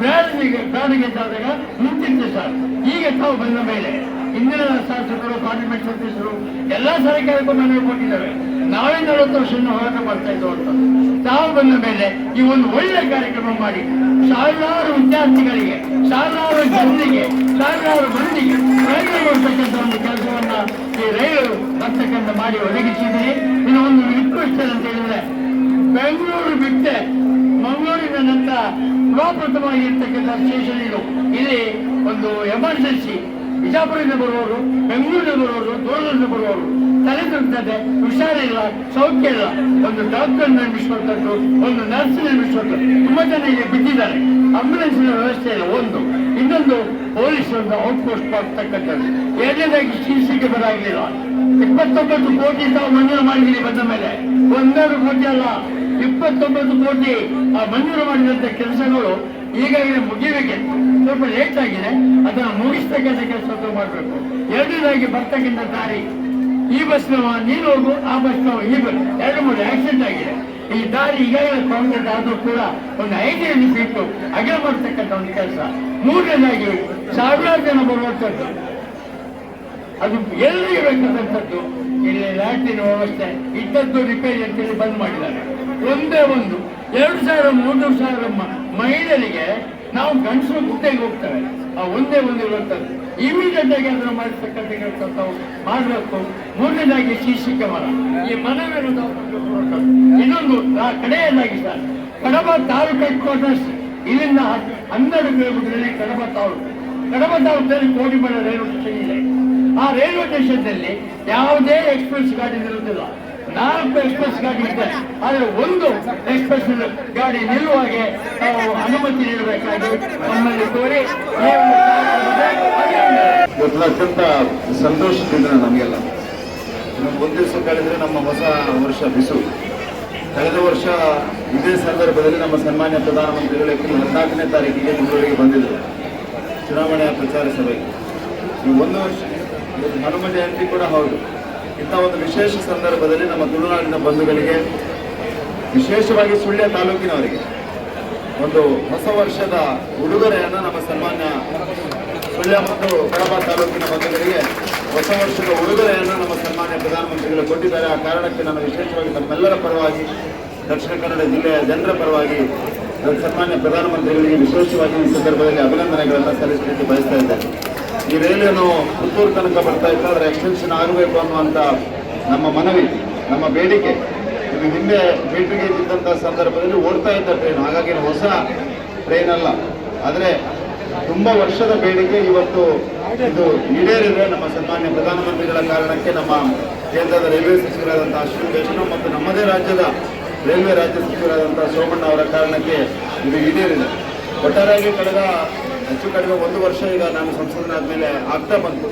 ಪ್ರಾಣಿಗೆ ಪ್ರಾಣಿಗೆ ಆದಾಗ ನಿಂತಿತ್ತು ಸರ್. ಈಗ ತಾವು ಬಂದ ಮೇಲೆ ಇಂದಿನ ಶಾಸಕರು, ಪಾರ್ಲಿಮೆಂಟ್ ಸದಸ್ಯರು ಎಲ್ಲ ಸರ್ಕಾರಕ್ಕೂ ಮನವಿ ಕೊಟ್ಟಿದ್ದಾರೆ. ನಾವೇ ನಲವತ್ತು ವರ್ಷದಿಂದ ಹೋರಾಟ ಮಾಡ್ತಾ ಇದ್ದು ಅಂತ. ತಾವು ಬಂದ ಮೇಲೆ ಈ ಒಂದು ಒಳ್ಳೆ ಕಾರ್ಯಕ್ರಮ ಮಾಡಿ ಸಾವಿರಾರು ವಿದ್ಯಾರ್ಥಿಗಳಿಗೆ, ಸಾವಿರಾರು ಜನರಿಗೆ, ಸಾವಿರಾರು ಮಂದಿಗೆ ಪ್ರಯೋಜನ ಕೊಡ್ತಕ್ಕಂಥ ಒಂದು ಕೆಲಸವನ್ನ ಈ ರೈಲು ಬರ್ತಕ್ಕಂಥ ಮಾಡಿ ಒದಗಿಸಿದ್ದೀನಿ ಇನ್ನು ಒಂದು ರಿಕ್ವೆಸ್ಟ್ ಅಂತ ಹೇಳಿದ್ರೆ, ಬೆಂಗಳೂರು ಬಿಟ್ಟೆ ಮಂಗಳೂರಿನ ನಂತರ ಪ್ರಪ್ರಥಮವಾಗಿರ್ತಕ್ಕಂಥ ಸ್ಟೇಷನ್ ಇದು ಇಲ್ಲಿ ಒಂದು ಎಮರ್ಜೆನ್ಸಿ. ಬಿಜಾಪುರದಿಂದ ಬರುವವರು ಬೆಂಗಳೂರಿನ ಬರುವವರು ದೂರದಿಂದ ಬರುವವರು ತಲೆ ತಿರುಗ್ತದೆ ಹುಷಾರಿಲ್ಲ ಸೌಖ್ಯ ಇಲ್ಲ. ಒಂದು ಡಾಕ್ಟರ್ ನಿರ್ಮಿಸುವಂಥದ್ದು, ಒಂದು ನರ್ಸ್ ನಿರ್ಮಿಸುವಂಥದ್ದು, ತುಂಬಾ ಜನ ಇಲ್ಲಿ ಬಿದ್ದಿದ್ದಾರೆ. ಆಂಬ್ಯುಲೆನ್ಸ್ ವ್ಯವಸ್ಥೆ ಇಲ್ಲ, ಒಂದು. ಇನ್ನೊಂದು ಪೊಲೀಸ್ ಒಂದು ಔಟ್ ಪೋಸ್ಟ್ ಮಾಡ್ತಕ್ಕಂಥದ್ದು. ಎರಡನೇದಾಗಿ ಶೀರ್ಷಿಕೆ ಬರಾಗಲಿಲ್ಲ ಇಪ್ಪತ್ತೊಂಬತ್ತು ಕೋಟಿ ತಾವು ಮಂಜೂರು ಮಾಡಿದ್ದೀರಿ ಬಂದ ಮೇಲೆ. ಒಂದೆರಡು ಕೋಟಿ ಅಲ್ಲ. ಇಪ್ಪತ್ತೊಂಬತ್ತು ಕೋಟಿ ಆ ಮಂಜೂರು ಮಾಡಿದಂತ ಕೆಲಸಗಳು ಈಗಾಗಲೇ ಮುಗಿಬೇಕೆ ಸ್ವಲ್ಪ ಲೇಟ್ ಆಗಿದೆ. ಅದನ್ನು ಮುಗಿಸ್ತಕ್ಕಂಥ ಕೆಲಸ ಮಾಡಬೇಕು. ಎರಡನೇದಾಗಿ ಬರ್ತಕ್ಕಂಥ ದಾರಿ ಈ ಬಸ್ನವ ನೀನು ಹೋಗು, ಆ ಬಸ್ನವ ಈ ಬಸ್ ಎರಡು ಮೂರು ಆಕ್ಸಿಡೆಂಟ್ ಆಗಿದೆ. ಈ ದಾರಿ ಈಗಾಗಲೇ ಕಾಂಗ್ರೆಸ್ ಆದರೂ ಕೂಡ ಒಂದು ಐದನೇ ಫೀಟು ಅಗಲ ಮಾಡ್ತಕ್ಕಂಥ ಒಂದು ಕೆಲಸ. ಮೂರನೇದಾಗಿ ಸಾವಿರಾರು ಜನ ಬರುವಂಥದ್ದು. ಅದು ಎಲ್ಲಿ ಬೇಕಾದಂಥದ್ದು ಇಲ್ಲಿ ಲ್ಯಾಟಿನ್ ವ್ಯವಸ್ಥೆ. ಇದ್ದದ್ದು ರಿಪೇರಿ ಅಂತೇಳಿ ಬಂದ್ ಮಾಡಿದ್ದಾರೆ. ಒಂದೇ ಒಂದು. ಎರಡು ಸಾವಿರ, ಮೂರು ಸಾವಿರ ಮಹಿಳೆಯರಿಗೆ ನಾವು ಗಂಡಸರು ಗುಡ್ಡೆಗೆ ಹೋಗ್ತೇವೆ. ಆ ಒಂದೇ ಒಂದು ಇರುವಂಥದ್ದು. ಇಮಿಡಿಯೇಟ್ ಆಗಿ ಅದನ್ನು ಮಾಡಿರ್ತಕ್ಕಂಥ ಮಾಡಬೇಕು. ಮೂರನೇದಾಗಿ ಶೀರ್ಷಿಕ ಮರ. ಈ ಕೊಡುವಂಥದ್ದು. ಇನ್ನೊಂದು ಕಡೆಯದಾಗಿ sir. Kadaba taluk headquarters ಇಲ್ಲಿಂದ ಹನ್ನೆರಡು ಕಿಲೋಮೀಟರ್ ಕಡಬ ತಾಲೂಕು. ಕಡಬ ತಾಲೂಕಿನಲ್ಲಿ ಕೋಡಿಮಲೆ ರೈಲ್ವೆ ಸ್ಟೇಷನ್ ಇದೆ. ಆ ರೈಲ್ವೆ ಸ್ಟೇಷನ್ನಲ್ಲಿ ಯಾವುದೇ ಎಕ್ಸ್ಪ್ರೆಸ್ ಗಾಡಿ ನಿಲ್ಲುವುದಿಲ್ಲ. ನಾಲ್ಕು ಎಕ್ಸ್ಪ್ರೆಸ್ ಗಾಡಿ ಇದೆ. ಆದರೆ ಒಂದು ಎಕ್ಸ್ಪ್ರೆಸ್ ಗಾಡಿ ನಿಲ್ಲುವಾಗೆ ನಾವು ಅನುಮತಿ ನೀಡಬೇಕಾಗಿ ನಮ್ಮಲ್ಲಿ ಕೋರಿ ಅತ್ಯಂತ ಸಂತೋಷದಿಂದ ನಮಗೆಲ್ಲ. ಒಂದು ದಿವಸ ಕಳೆದ್ರೆ ನಮ್ಮ ಹೊಸ ವರ್ಷ ಬಿಸು. ಕಳೆದ ವರ್ಷ ಇದೇ ಸಂದರ್ಭದಲ್ಲಿ ನಮ್ಮ ಸನ್ಮಾನ್ಯ ಪ್ರಧಾನಮಂತ್ರಿಗಳು ಏಪ್ರಿಲ್ ಹದಿನಾಲ್ಕನೇ ತಾರೀಕಿಗೆ ಬೆಂಗಳೂರಿಗೆ ಬಂದಿದ್ದರು ಚುನಾವಣೆಯ ಪ್ರಚಾರ ಸಭೆಗೆ. ಈ ಒಂದು ವರ್ಷ ಹನುಮ ಜಯಂತಿ ಕೂಡ ಹೌದು. ಇಂಥ ಒಂದು ವಿಶೇಷ ಸಂದರ್ಭದಲ್ಲಿ ನಮ್ಮ ತುಳುನಾಡಿನ ಬಂಧುಗಳಿಗೆ, ವಿಶೇಷವಾಗಿ ಸುಳ್ಯ ತಾಲೂಕಿನವರಿಗೆ ಒಂದು ಹೊಸ ವರ್ಷದ ಉಡುಗೊರೆಯನ್ನು ನಮ್ಮ ಸನ್ಮಾನ್ಯ ಸುಳ್ಯ ಮತ್ತು ಕಡಬ ತಾಲೂಕಿನ ಬಂಧುಗಳಿಗೆ ಹೊಸ ವರ್ಷದ ಉಡುಗೊರೆಯನ್ನು ನಮ್ಮ ಸನ್ಮಾನ್ಯ ಪ್ರಧಾನಮಂತ್ರಿಗಳು ಕೊಟ್ಟಿದ್ದಾರೆ. ಆ ಕಾರಣಕ್ಕೆ ನಾನು ವಿಶೇಷವಾಗಿ ನಮ್ಮೆಲ್ಲರ ಪರವಾಗಿ ದಕ್ಷಿಣ ಕನ್ನಡ ಜಿಲ್ಲೆಯ ಜನರ ಪರವಾಗಿ ಸನ್ಮಾನ್ಯ ಪ್ರಧಾನಮಂತ್ರಿಗಳಿಗೆ ವಿಶೇಷವಾಗಿ ಈ ಸಂದರ್ಭದಲ್ಲಿ ಅಭಿನಂದನೆಗಳನ್ನು ಸಲ್ಲಿಸಲಿಕ್ಕೆ ಬಯಸ್ತಾ ಇದ್ದೇನೆ. ಈ ರೈಲೇನು ಪುತ್ತೂರು ತನಕ ಬರ್ತಾ ಇತ್ತು. ಅದರ ಎಕ್ಸ್ಟೆನ್ಷನ್ ಆಗಬೇಕು ಅನ್ನುವಂಥ ನಮ್ಮ ಮನವಿ, ನಮ್ಮ ಬೇಡಿಕೆ. ಇದು ಹಿಂದೆ ಮೀಟರ್ಗೆ ಇದ್ದಂಥ ಸಂದರ್ಭದಲ್ಲಿ ಓಡ್ತಾ ಇದ್ದ ಟ್ರೈನ್ ಹಾಗಾಗಿ ಹೊಸ ಟ್ರೈನ್ ಅಲ್ಲ. ಆದರೆ ತುಂಬ ವರ್ಷದ ಬೇಡಿಕೆ ಇವತ್ತು ಇದು ಈಡೇರಿದೆ. ನಮ್ಮ ಸನ್ಮಾನ್ಯ ಪ್ರಧಾನಮಂತ್ರಿಗಳ ಕಾರಣಕ್ಕೆ ನಮ್ಮ ಕೇಂದ್ರದ ರೈಲ್ವೆ ಸಚಿವರಾದಂಥ ಅಶ್ವಿನಿ ವೈಷ್ಣವ್ ಮತ್ತು ನಮ್ಮದೇ ರಾಜ್ಯದ ರೈಲ್ವೆ ರಾಜ್ಯ ಸಚಿವರಾದಂಥ ಸೋಮಣ್ಣ ಅವರ ಕಾರಣಕ್ಕೆ ಇದು ಈಡೇರಿದೆ. ಒಟ್ಟಾರೆಯಾಗಿ ಕಳೆದ ಹೆಚ್ಚು ಕಡಿಮೆ ಒಂದು ವರ್ಷ ಈಗ ನಾನು ಸಂಸದನಾದ ಮೇಲೆ ಆಗ್ತಾ ಬಂತು.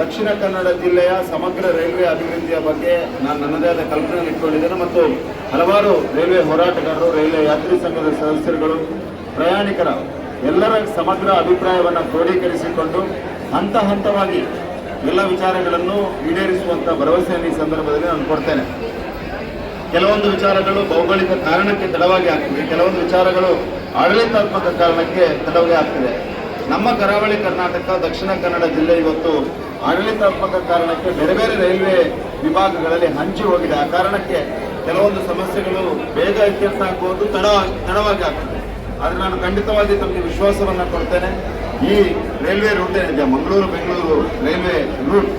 ದಕ್ಷಿಣ ಕನ್ನಡ ಜಿಲ್ಲೆಯ ಸಮಗ್ರ ರೈಲ್ವೆ ಅಭಿವೃದ್ಧಿಯ ಬಗ್ಗೆ ನಾನು ನನ್ನದೇ ಆದ ಕಲ್ಪನೆ ಇಟ್ಕೊಂಡಿದ್ದೇನೆ ಮತ್ತು ಹಲವಾರು ರೈಲ್ವೆ ಹೋರಾಟಗಾರರು, ರೈಲ್ವೆ ಯಾತ್ರಿ ಸಂಘದ ಸದಸ್ಯರುಗಳು, ಪ್ರಯಾಣಿಕರ ಎಲ್ಲರ ಸಮಗ್ರ ಅಭಿಪ್ರಾಯವನ್ನು ಕ್ರೋಢೀಕರಿಸಿಕೊಂಡು ಹಂತ ಹಂತವಾಗಿ ಎಲ್ಲ ವಿಚಾರಗಳನ್ನು ಈಡೇರಿಸುವಂಥ ಭರವಸೆಯನ್ನು ಈ ಸಂದರ್ಭದಲ್ಲಿ ನಾನು ಕೊಡ್ತೇನೆ. ಕೆಲವೊಂದು ವಿಚಾರಗಳು ಭೌಗೋಳಿಕ ಕಾರಣಕ್ಕೆ ತಡವಾಗಿ ಆಗ್ತದೆ. ಕೆಲವೊಂದು ವಿಚಾರಗಳು ಆಡಳಿತಾತ್ಮಕ ಕಾರಣಕ್ಕೆ ತಡವಾಗಿ ಆಗ್ತಿದೆ. ನಮ್ಮ ಕರಾವಳಿ ಕರ್ನಾಟಕ, ದಕ್ಷಿಣ ಕನ್ನಡ ಜಿಲ್ಲೆ ಇವತ್ತು ಆಡಳಿತಾತ್ಮಕ ಕಾರಣಕ್ಕೆ ಬೇರೆ ಬೇರೆ ರೈಲ್ವೆ ವಿಭಾಗಗಳಲ್ಲಿ ಹಂಚಿ ಹೋಗಿದೆ. ಆ ಕಾರಣಕ್ಕೆ ಕೆಲವೊಂದು ಸಮಸ್ಯೆಗಳು ಬೇಗ ಇತ್ಯರ್ಥ ಆಗ್ಬೋದು, ತಡ, ತಡವಾಗಿ ಆಗ್ತದೆ. ಆದರೆ ನಾನು ಖಂಡಿತವಾಗಿ ತಮಗೆ ವಿಶ್ವಾಸವನ್ನು ಕೊಡ್ತೇನೆ. ಈ ರೈಲ್ವೆ ರೂಟ್ ಏನಿದೆ ಮಂಗಳೂರು ಬೆಂಗಳೂರು ರೈಲ್ವೆ ರೂಟ್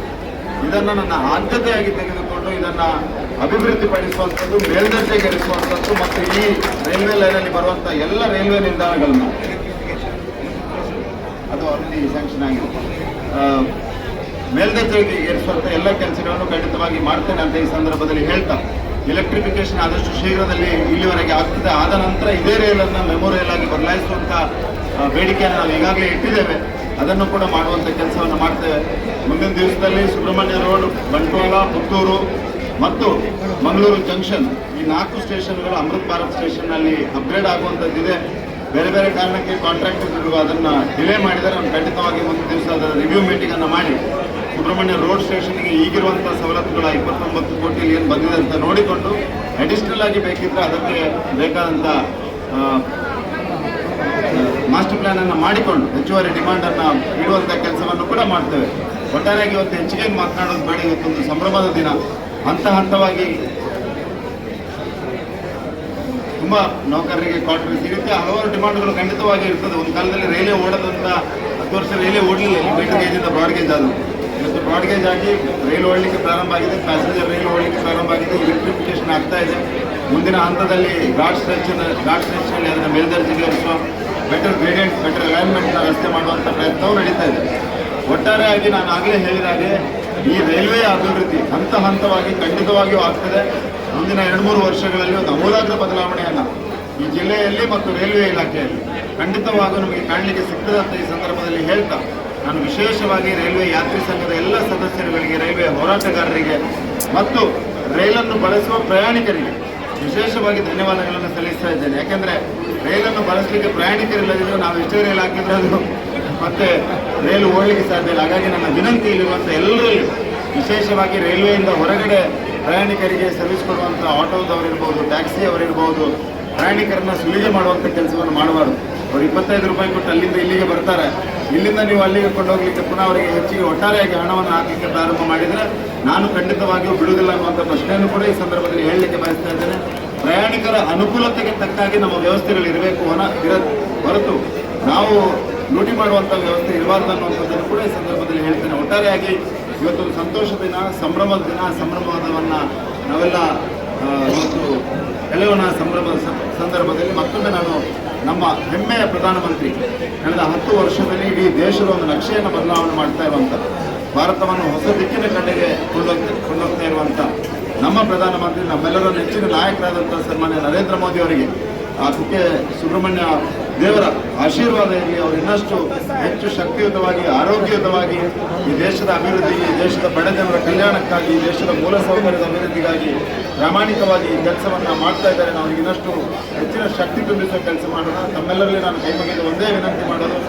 ಇದನ್ನು ನನ್ನ ಆದ್ಯತೆಯಾಗಿ ತೆಗೆದುಕೊಂಡು ಇದನ್ನ ಅಭಿವೃದ್ಧಿಪಡಿಸುವಂಥದ್ದು, ಮೇಲ್ದರ್ಜೆಗೇರಿಸುವಂಥದ್ದು ಮತ್ತು ಈ ರೈಲ್ವೆ ಲೈನಲ್ಲಿ ಬರುವಂಥ ಎಲ್ಲ ರೈಲ್ವೆ ನಿಲ್ದಾಣಗಳನ್ನು. ಅದು ಅಲ್ಲಿ ಸ್ಯಾಂಕ್ಷನ್ ಆಗಿದೆ ಮೇಲ್ದರ್ಜೆಗೆ ಏರಿಸುವಂಥ ಎಲ್ಲ ಕೆಲಸಗಳನ್ನು ಖಂಡಿತವಾಗಿ ಮಾಡ್ತೇನೆ ಅಂತ ಈ ಸಂದರ್ಭದಲ್ಲಿ ಹೇಳ್ತಾ ಎಲೆಕ್ಟ್ರಿಫಿಕೇಶನ್ ಆದಷ್ಟು ಶೀಘ್ರದಲ್ಲಿ ಇಲ್ಲಿವರೆಗೆ ಆಗ್ತದೆ. ಆದ ನಂತರ ಇದೇ ರೈಲನ್ನು ಮೆಮೋರಿಯಲ್ ಆಗಿ ಬದಲಾಯಿಸುವಂಥ ಬೇಡಿಕೆಯನ್ನು ನಾವು ಈಗಾಗಲೇ ಇಟ್ಟಿದ್ದೇವೆ. ಅದನ್ನು ಕೂಡ ಮಾಡುವಂತ ಕೆಲಸವನ್ನು ಮಾಡ್ತೇವೆ. ಮುಂದಿನ ದಿವಸದಲ್ಲಿ ಸುಬ್ರಹ್ಮಣ್ಯ ರೋಡ್, ಬಂಟ್ವಾಳ, ಪುತ್ತೂರು ಮತ್ತು ಮಂಗಳೂರು ಜಂಕ್ಷನ್, ಈ ನಾಲ್ಕು ಸ್ಟೇಷನ್ಗಳು ಅಮೃತ್ ಭಾರತ್ ಸ್ಟೇಷನ್ನಲ್ಲಿ ಅಪ್ಗ್ರೇಡ್ ಆಗುವಂಥದ್ದಿದೆ. ಬೇರೆ ಬೇರೆ ಕಾರಣಕ್ಕೆ ಕಾಂಟ್ರಾಕ್ಟರ್ಗಳು ಅದನ್ನು ಡಿಲೇ ಮಾಡಿದರೆ ನಾನು ಖಂಡಿತವಾಗಿ ಒಂದು ದಿವಸ ಅದರ ರಿವ್ಯೂ ಮೀಟಿಂಗನ್ನು ಮಾಡಿ. ಸುಬ್ರಹ್ಮಣ್ಯ ರೋಡ್ ಸ್ಟೇಷನ್ಗೆ ಈಗಿರುವಂಥ ಸವಲತ್ತುಗಳ ಇಪ್ಪತ್ತೊಂಬತ್ತು ಕೋಟಿಯಲ್ಲಿ ಏನು ಬಂದಿದೆ ಅಂತ ನೋಡಿಕೊಂಡು ಅಡಿಷನಲ್ ಆಗಿ ಬೇಕಿದ್ದರೆ ಅದಕ್ಕೆ ಬೇಕಾದಂಥ ಮಾಸ್ಟರ್ ಪ್ಲಾನ್ ಅನ್ನು ಮಾಡಿಕೊಂಡು ಹೆಚ್ಚುವರಿ ಡಿಮ್ಯಾಂಡನ್ನು ಇಡುವಂಥ ಕೆಲಸವನ್ನು ಕೂಡ ಮಾಡ್ತೇವೆ. ಒಟ್ಟಾರೆಯಾಗಿ ಇವತ್ತು ಹೆಚ್ಚಿಗೆ ಮಾತನಾಡೋದು ಬೇಡ, ಇವತ್ತೊಂದು ಸಂಭ್ರಮದ ದಿನ. ಹಂತ ಹಂತವಾಗಿ ತುಂಬ ನೌಕರರಿಗೆ ಈ ರೀತಿ ಹಲವಾರು ಡಿಮಾಂಡ್ಗಳು ಖಂಡಿತವಾಗಿ ಇರ್ತದೆ. ಒಂದು ಕಾಲದಲ್ಲಿ ರೈಲ್ವೆ ಓಡದಂತ ಹತ್ತು ವರ್ಷ ರೈಲೇ ಓಡಲಿಲ್ಲ. ಮೀಟರ್ ಗೇಜಿಂದ ಬ್ರಾಡ್ಗೇಜ್ ಅದು ಇವತ್ತು ಬ್ರಾಡ್ಗೇಜ್ ಆಗಿ ರೈಲು ಓಡಲಿಕ್ಕೆ ಪ್ರಾರಂಭ ಆಗಿದೆ. ಪ್ಯಾಸೆಂಜರ್ ರೈಲು ಓಡಲಿಕ್ಕೆ ಪ್ರಾರಂಭ ಆಗಿದೆ. ಎಲೆಕ್ಟ್ರಿಫಿಕೇಶನ್ ಆಗ್ತಾ ಇದೆ. ಮುಂದಿನ ಹಂತದಲ್ಲಿ ಘಾಟ್ ಸ್ಟ್ರೆಚ್ ಘಾಟ್ ಸ್ಟ್ರೆಚ್ನಲ್ಲಿ ಅದನ್ನು ಮೇಲ್ದರ್ಜೆಗೆ ಏರಿಸುವ ಬೆಟರ್ ಗ್ರೇಡೆಂಟ್ ಬೆಟರ್ ಅಲೈನ್ಮೆಂಟ್ನ ರಸ್ತೆ ಮಾಡುವಂಥ ಪ್ರಯತ್ನವೂ ನಡೀತಾ ಇದೆ. ಒಟ್ಟಾರೆಯಾಗಿ ನಾನು ಆಗಲೇ ಹೇಳಿದ ಹಾಗೆ ಈ ರೈಲ್ವೆ ಅಭಿವೃದ್ಧಿ ಹಂತ ಹಂತವಾಗಿ ಖಂಡಿತವಾಗಿಯೂ ಆಗ್ತದೆ. ಮುಂದಿನ ಎರಡು ಮೂರು ವರ್ಷಗಳಲ್ಲಿ ಒಂದು ಅಮೂಲಾಗ್ರ ಬದಲಾವಣೆಯನ್ನ ಈ ಜಿಲ್ಲೆಯಲ್ಲಿ ಮತ್ತು ರೈಲ್ವೆ ಇಲಾಖೆಯಲ್ಲಿ ಖಂಡಿತವಾಗೂ ನಮಗೆ ಕಾಣಲಿಕ್ಕೆ ಸಿಗ್ತದೆ ಅಂತ ಈ ಸಂದರ್ಭದಲ್ಲಿ ಹೇಳ್ತಾ, ನಾನು ವಿಶೇಷವಾಗಿ ರೈಲ್ವೆ ಯಾತ್ರಿ ಸಂಘದ ಎಲ್ಲ ಸದಸ್ಯರುಗಳಿಗೆ ರೈಲ್ವೆ ಹೋರಾಟಗಾರರಿಗೆ ಮತ್ತು ರೈಲನ್ನು ಬಳಸುವ ಪ್ರಯಾಣಿಕರಿಗೆ ವಿಶೇಷವಾಗಿ ಧನ್ಯವಾದಗಳನ್ನು ಸಲ್ಲಿಸ್ತಾ ಇದ್ದೇನೆ. ಯಾಕೆಂದರೆ ರೈಲನ್ನು ಬಳಸಲಿಕ್ಕೆ ಪ್ರಯಾಣಿಕರಿಲ್ಲದಿದ್ರೆ ನಾವು ಎಷ್ಟೇ ರೈಲು ಅದು ಮತ್ತೆ ರೈಲು ಓಡಲಿಕ್ಕೆ ಸಾಧ್ಯ ಇಲ್ಲ. ಹಾಗಾಗಿ ನನ್ನ ವಿನಂತಿ ಇಲ್ಲಿರುವಂಥ ಎಲ್ಲರೂ ವಿಶೇಷವಾಗಿ ರೈಲ್ವೆಯಿಂದ ಹೊರಗಡೆ ಪ್ರಯಾಣಿಕರಿಗೆ ಸರ್ವಿಸ್ ಕೊಡುವಂಥ ಆಟೋದವರಿರ್ಬೋದು ಟ್ಯಾಕ್ಸಿ ಅವರಿರ್ಬೋದು ಪ್ರಯಾಣಿಕರನ್ನ ಸುಲಿಗೆ ಮಾಡುವಂಥ ಕೆಲಸವನ್ನು ಮಾಡಬಾರ್ದು. ಅವ್ರು ಇಪ್ಪತ್ತೈದು ರೂಪಾಯಿ ಕೊಟ್ಟು ಅಲ್ಲಿಂದ ಇಲ್ಲಿಗೆ ಬರ್ತಾರೆ. ಇಲ್ಲಿಂದ ನೀವು ಅಲ್ಲಿಗೆ ಕೊಂಡೋಗ್ಲಿಕ್ಕೆ ಪುನಃ ಅವರಿಗೆ ಹೆಚ್ಚಿಗೆ ಒಟ್ಟಾರೆಯಾಗಿ ಹಣವನ್ನು ಹಾಕಲಿಕ್ಕೆ ಪ್ರಾರಂಭ ಮಾಡಿದರೆ ನಾನು ಖಂಡಿತವಾಗಿಯೂ ಬಿಡುವುದಿಲ್ಲ ಅನ್ನುವಂಥ ಪ್ರಶ್ನೆಯನ್ನು ಕೂಡ ಈ ಸಂದರ್ಭದಲ್ಲಿ ಹೇಳಲಿಕ್ಕೆ ಬಯಸ್ತಾ ಇದ್ದೇನೆ. ಪ್ರಯಾಣಿಕರ ಅನುಕೂಲತೆಗೆ ತಕ್ಕಾಗಿ ನಮ್ಮ ವ್ಯವಸ್ಥೆಗಳು ಇರಬೇಕು ಹೊರ ಇರ ಹೊರತು ನಾವು ಲೂಟಿ ಮಾಡುವಂಥ ವ್ಯವಸ್ಥೆ ಇರಬಾರ್ದು ಅನ್ನುವಂಥದ್ದನ್ನು ಕೂಡ ಈ ಸಂದರ್ಭದಲ್ಲಿ ಹೇಳ್ತೇನೆ. ಒಟ್ಟಾರೆಯಾಗಿ ಇವತ್ತು ಸಂತೋಷ ದಿನ, ಸಂಭ್ರಮದ ದಿನ ಸಂಭ್ರಮದವನ್ನ ನಾವೆಲ್ಲ ಇವತ್ತು ಎಳೆಯೋಣ ಸಂಭ್ರಮದ ಸಂದರ್ಭದಲ್ಲಿ ಮತ್ತೊಮ್ಮೆ ನಾನು ನಮ್ಮ ಹೆಮ್ಮೆಯ ಪ್ರಧಾನಮಂತ್ರಿ ಕಳೆದ ಹತ್ತು ವರ್ಷದಲ್ಲಿ ಇಡೀ ದೇಶದ ಒಂದು ನಕ್ಷೆಯನ್ನು ಬದಲಾವಣೆ ಮಾಡ್ತಾ ಇರುವಂಥ ಭಾರತವನ್ನು ಹೊಸ ದಿಕ್ಕಿನ ಕಡೆಗೆ ಕೊಂಡೋಗ್ತಾ ಕೊಂಡೋಗ್ತಾ ಇರುವಂಥ ನಮ್ಮ ಪ್ರಧಾನಮಂತ್ರಿ, ನಮ್ಮೆಲ್ಲರ ನೆಚ್ಚಿನ ನಾಯಕರಾದಂಥ ಸನ್ಮಾನ್ಯ ನರೇಂದ್ರ ಮೋದಿ ಅವರಿಗೆ, ಆ ಕುಕ್ಕೆ ಸುಬ್ರಹ್ಮಣ್ಯ ದೇವರ ಆಶೀರ್ವಾದ ಇರಲಿ, ಅವರು ಇನ್ನಷ್ಟು ಹೆಚ್ಚು ಶಕ್ತಿಯುತವಾಗಿ, ಆರೋಗ್ಯಯುತವಾಗಿ ಈ ದೇಶದ ಅಭಿವೃದ್ಧಿಗೆ ಈ ದೇಶದ ಬಡಜನರ ಕಲ್ಯಾಣಕ್ಕಾಗಿ, ಈ ದೇಶದ ಮೂಲ ಸೌಕರ್ಯದ ಅಭಿವೃದ್ಧಿಗಾಗಿ ಪ್ರಾಮಾಣಿಕವಾಗಿ ಈ ಕೆಲಸವನ್ನು ಮಾಡ್ತಾ ಇದ್ದಾರೆ. ನಾವು ಇನ್ನಷ್ಟು ಹೆಚ್ಚಿನ ಶಕ್ತಿ ತುಂಬಿಸುವ ಕೆಲಸ ಮಾಡೋಣ. ತಮ್ಮೆಲ್ಲರಲ್ಲಿ ನಾನು ಕೈ ಒಂದೇ ವಿನಂತಿ ಮಾಡೋದು,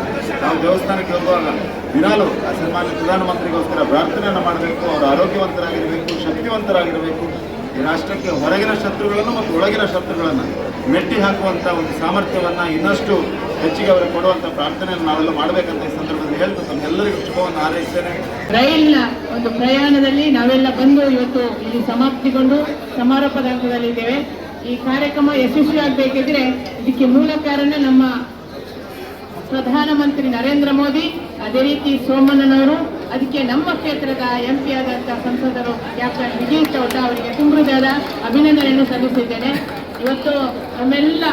ನಾವು ದೇವಸ್ಥಾನಕ್ಕೆ ಹೋಗುವಾಗ ದಿನಾಲು ಸನ್ಮಾನ್ಯ ಪ್ರಧಾನಮಂತ್ರಿಗೋಸ್ಕರ ಪ್ರಾರ್ಥನೆಯನ್ನು ಮಾಡಬೇಕು. ಅವರು ಆರೋಗ್ಯವಂತರಾಗಿರಬೇಕು, ಶಕ್ತಿವಂತರಾಗಿರಬೇಕು. ಈ ರಾಷ್ಟ್ರಕ್ಕೆ ಹೊರಗಿನ ಶತ್ರುಗಳನ್ನು ಮತ್ತು ಒಳಗಿನ ಶತ್ರುಗಳನ್ನು ಮೆಟ್ಟಿ ಹಾಕುವಂಥ ಒಂದು ಸಾಮರ್ಥ್ಯವನ್ನು ಇನ್ನಷ್ಟು ಹೆಚ್ಚಿಗೆ ಅವರಿಗೆ ಕೊಡುವಂಥ ಪ್ರಾರ್ಥನೆಯನ್ನು ನಾವೆಲ್ಲ ಮಾಡಬೇಕಂತ ಈ ಸಂದರ್ಭದಲ್ಲಿ ಹೇಳ್ತಾ ತಮ್ಮೆಲ್ಲರಿಗೂ ಶುಭವನ್ನು ಹಾರೈಸ್ತೇನೆ. ರೈಲ್ನ ಒಂದು ಪ್ರಯಾಣದಲ್ಲಿ ನಾವೆಲ್ಲ ಬಂದು ಇವತ್ತು ಇಲ್ಲಿ ಸಮಾಪ್ತಿಗೊಂಡು ಸಮಾರೋಪದ ಹಂತದಲ್ಲಿದ್ದೇವೆ ಈ ಕಾರ್ಯಕ್ರಮ ಯಶಸ್ವಿ ಯಶಸ್ವಿಯಾಗಬೇಕಿದ್ರೆ ಇದಕ್ಕೆ ಮೂಲ ಕಾರಣ ನಮ್ಮ ಪ್ರಧಾನಮಂತ್ರಿ ನರೇಂದ್ರ ಮೋದಿ, ಅದೇ ರೀತಿ ಸೋಮಣ್ಣನವರು ಅದಕ್ಕೆ ನಮ್ಮ ಕ್ಷೇತ್ರದ ಎಂ ಪಿ ಆದಂತಹ ಸಂಸದರು ಕ್ಯಾಪ್ಟನ್ ವಿಜಯ್ ಚೌಟ ಅವರಿಗೆ ತುಂಬುದಾದ ಅಭಿನಂದನೆಯನ್ನು ಸಲ್ಲಿಸಿದ್ದೇನೆ. ಇವತ್ತು ನಮ್ಮೆಲ್ಲ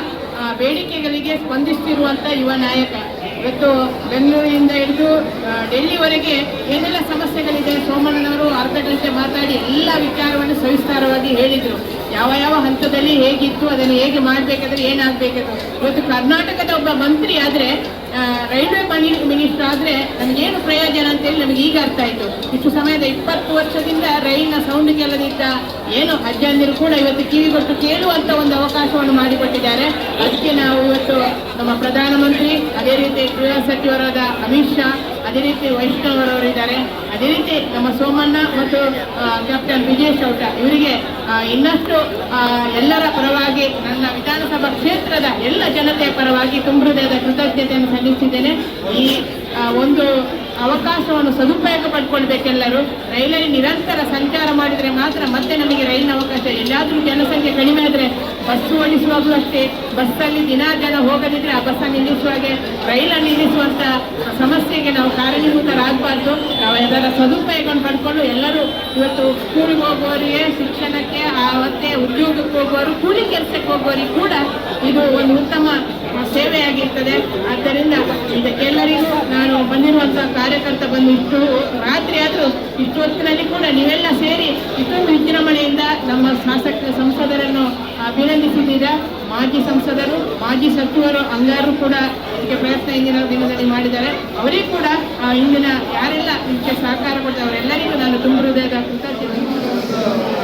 ಬೇಡಿಕೆಗಳಿಗೆ ಸ್ಪಂದಿಸ್ತಿರುವಂತ ಯುವ ನಾಯಕ, ಇವತ್ತು ಬೆಂಗಳೂರಿನಿಂದ ಹಿಡಿದು ಡೆಲ್ಲಿವರೆಗೆ ಏನೆಲ್ಲ ಸಮಸ್ಯೆಗಳಿದೆ ಸೋಮಣ್ಣನವರು ಅರ್ಧ ಗಂಟೆ ಮಾತಾಡಿ ಎಲ್ಲ ವಿಚಾರವನ್ನು ಸವಿಸ್ತಾರವಾಗಿ ಹೇಳಿದರು. ಯಾವ ಯಾವ ಹಂತದಲ್ಲಿ ಹೇಗಿತ್ತು, ಅದನ್ನು ಹೇಗೆ ಮಾಡಬೇಕಾದ್ರೆ ಏನಾಗಬೇಕಾದ್ರು ಇವತ್ತು ಕರ್ನಾಟಕದ ಒಬ್ಬ ಮಂತ್ರಿ ಆದ್ರೆ ರೈಲ್ವೆ ಮನಿ ಮಿನಿಸ್ಟರ್ ಆದರೆ ನಮಗೇನು ಪ್ರಯೋಜನ ಅಂತೇಳಿ ನಮಗೆ ಈಗ ಅರ್ಥ ಆಯಿತು. ಇಷ್ಟು ಸಮಯದ ಇಪ್ಪತ್ತು ವರ್ಷದಿಂದ ರೈಲಿನ ಸೌಂಡ್ ಕೇಳದಿದ್ದ ಏನು ಅಜ್ಜಂದಿರು ಕೂಡ ಇವತ್ತು ಕಿವಿ ಕೊಟ್ಟು ಕೇಳುವಂಥ ಒಂದು ಅವಕಾಶವನ್ನು ಮಾಡಿಕೊಟ್ಟಿದ್ದಾರೆ. ಅದಕ್ಕೆ ನಾವು ಇವತ್ತು ನಮ್ಮ ಪ್ರಧಾನಮಂತ್ರಿ, ಅದೇ ರೀತಿ ಗೃಹ ಸಚಿವರಾದ ಅಮಿತ್ ಶಾ ಅದೇ ರೀತಿ ವೈಷ್ಣವರವರು ಇದ್ದಾರೆ. ಅದೇ ರೀತಿ ನಮ್ಮ ಸೋಮಣ್ಣ ಮತ್ತು ಕ್ಯಾಪ್ಟನ್ ವಿಜಯ್ ಚೌಟ ಇವರಿಗೆ ಇನ್ನಷ್ಟು ಎಲ್ಲರ ಪರವಾಗಿ ನನ್ನ ವಿಧಾನಸಭಾ ಕ್ಷೇತ್ರದ ಎಲ್ಲ ಜನತೆಯ ಪರವಾಗಿ ತುಂಬ ಹೃದಯದ ಕೃತಜ್ಞತೆಯನ್ನು ಸಲ್ಲಿಸಿದ್ದೇನೆ. ಈ ಒಂದು ಅವಕಾಶವನ್ನು ಸದುಪಯೋಗ ಪಡ್ಕೊಳ್ಬೇಕೆಲ್ಲರೂ ರೈಲಲ್ಲಿ ನಿರಂತರ ಸಂಚಾರ ಮಾಡಿದರೆ ಮಾತ್ರ ಮತ್ತೆ ನಮಗೆ ರೈಲಿನ ಅವಕಾಶ ಎಲ್ಲಾದರೂ ಜನಸಂಖ್ಯೆ ಕಡಿಮೆ ಆದರೆ ಬಸ್ ಓಡಿಸುವಾಗಲೂ ಅಷ್ಟೇ, ಬಸ್ಸಲ್ಲಿ ದಿನ ಜನ ಹೋಗದಿದ್ರೆ ಆ ಬಸ್ಸನ್ನು ನಿಲ್ಲಿಸುವಾಗೆ ರೈಲನ್ನು ನಿಲ್ಲಿಸುವಂತ ಸಮಸ್ಯೆಗೆ ನಾವು ಕಾರಣೀಭೂತರಾಗಬಾರ್ದು. ನಾವು ಅದರ ಸದುಪಯೋಗವನ್ನು ಪಡ್ಕೊಂಡು ಎಲ್ಲರೂ ಇವತ್ತು ಸ್ಕೂಲ್ಗೆ ಹೋಗುವವರಿಗೆ ಶಿಕ್ಷಣಕ್ಕೆ ಮತ್ತೆ ಉದ್ಯೋಗಕ್ಕೆ ಹೋಗುವವರು ಕೂಲಿ ಕೆಲಸಕ್ಕೆ ಹೋಗುವವರಿಗೆ ಕೂಡ ಇದು ಒಂದು ಉತ್ತಮ ಸೇವೆಯಾಗಿರ್ತದೆ. ಆದ್ದರಿಂದ ಇದಕ್ಕೆಲ್ಲರಿಗೂ ನಾನು ಬಂದಿರುವಂತಹ ಕಾರ್ಯಕರ್ತ ಬಂದು ಇಷ್ಟು ರಾತ್ರಿ ಆದರೂ ಇಷ್ಟು ಹೊತ್ತಿನಲ್ಲಿ ಕೂಡ ನೀವೆಲ್ಲ ಸೇರಿ ಇಷ್ಟೊಂದು ವಿಜೃಂಭಣೆಯಿಂದ ನಮ್ಮ ಶಾಸಕ ಸಂಸದರನ್ನು ಅಭಿನಂದಿಸಿದ್ದೀರಾ? ಮಾಜಿ ಸಂಸದರು, ಮಾಜಿ ಸಚಿವರು ಅಂಗಾರು ಕೂಡ ಇದಕ್ಕೆ ಪ್ರಯತ್ನ ಇಂದಿನ ದಿನದಲ್ಲಿ ಮಾಡಿದ್ದಾರೆ. ಅವರಿಗೂ ಕೂಡ ಇಂದಿನ ಯಾರೆಲ್ಲ ಇದಕ್ಕೆ ಸಹಕಾರ ಕೊಡ್ತಾರೆ, ಅವರೆಲ್ಲರಿಗೂ ನಾನು ತುಂಬ ಹೃದಯದ ಕೃತಜ್ಞತೆ.